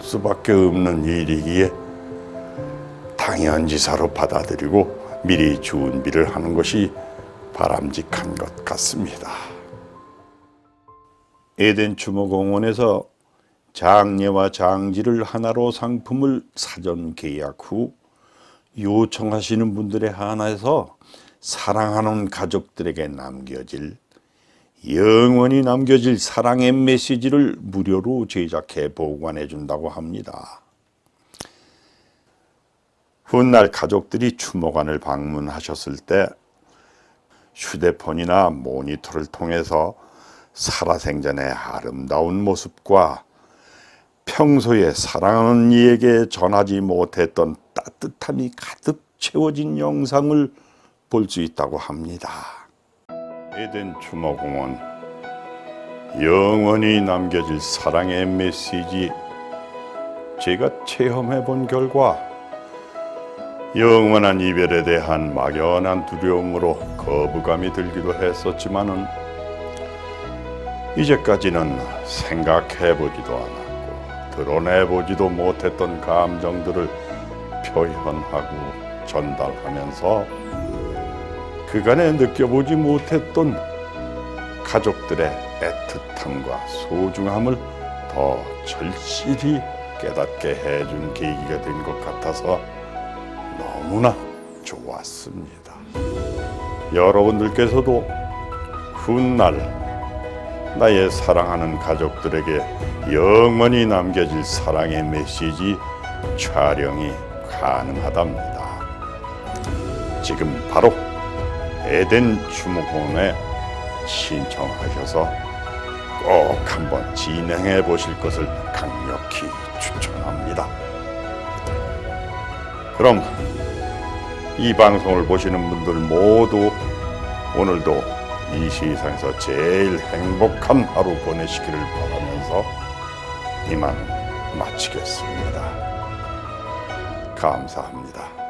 수밖에 없는 일이기에 당연지사로 받아들이고 미리 준비를 하는 것이 바람직한 것 같습니다. 에덴 추모공원에서 장례와 장지를 하나로 상품을 사전 계약 후 요청하시는 분들에 한해서 사랑하는 가족들에게 남겨질 영원히 남겨질 사랑의 메시지를 무료로 제작해 보관해 준다고 합니다. 훗날 가족들이 추모관을 방문하셨을 때 휴대폰이나 모니터를 통해서 살아생전의 아름다운 모습과 평소에 사랑하는 이에게 전하지 못했던 따뜻함이 가득 채워진 영상을 볼 수 있다고 합니다. 에덴 추모공원. 영원히 남겨질 사랑의 메시지. 제가 체험해 본 결과 영원한 이별에 대한 막연한 두려움으로 거부감이 들기도 했었지만은 이제까지는 생각해 보지도 않았고 드러내 보지도 못했던 감정들을 표현하고 전달하면서 그간에 느껴보지 못했던 가족들의 애틋함과 소중함을 더 절실히 깨닫게 해준 계기가 된 것 같아서 너무나 좋았습니다. 여러분들께서도 훗날 나의 사랑하는 가족들에게 영원히 남겨질 사랑의 메시지 촬영이 가능하답니다. 지금 바로 에덴 추모공원에 신청하셔서 꼭 한번 진행해 보실 것을 강력히 추천합니다. 그럼 이 방송을 보시는 분들 모두 오늘도 이 세상에서 제일 행복한 하루 보내시기를 바라면서 이만 마치겠습니다. 감사합니다.